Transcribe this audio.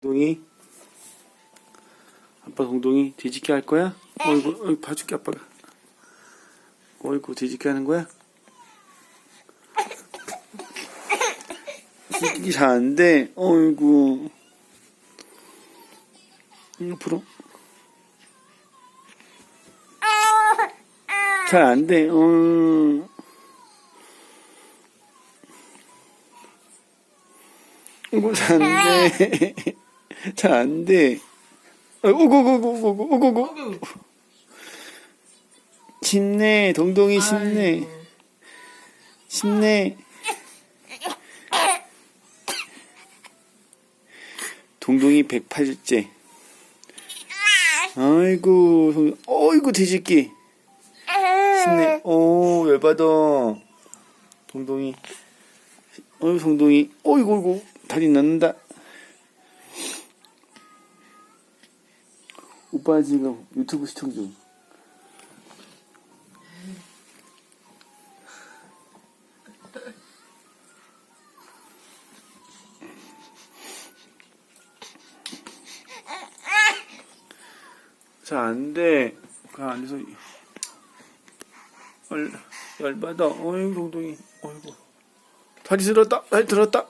동동이. 아빠 동동이 뒤집게 할 거야? 어이구 어이 봐줄게 아빠가. 어이구 뒤집게 하는 거야? 뒤집기 잘 안돼 어이구. 옆으로 잘 안돼. 어. 이거 잘 안돼 잘 안 돼. 어, 오고고고고고고고. 쉽네, 동동이 쉽네. 쉽네. 동동이 108일째. 아이고, 동동. 어이구, 돼지끼. 쉽네. 오, 열받아. 동동이. 어이구 동동이. 어이구, 어이구, 다리 낳는다. 오빠 지금 유튜브 시청 중. 잘 안 돼. 그 안에서. 열, 열받아. 어이구 동동이. 어이구. 다리 들었다? 다리 들었다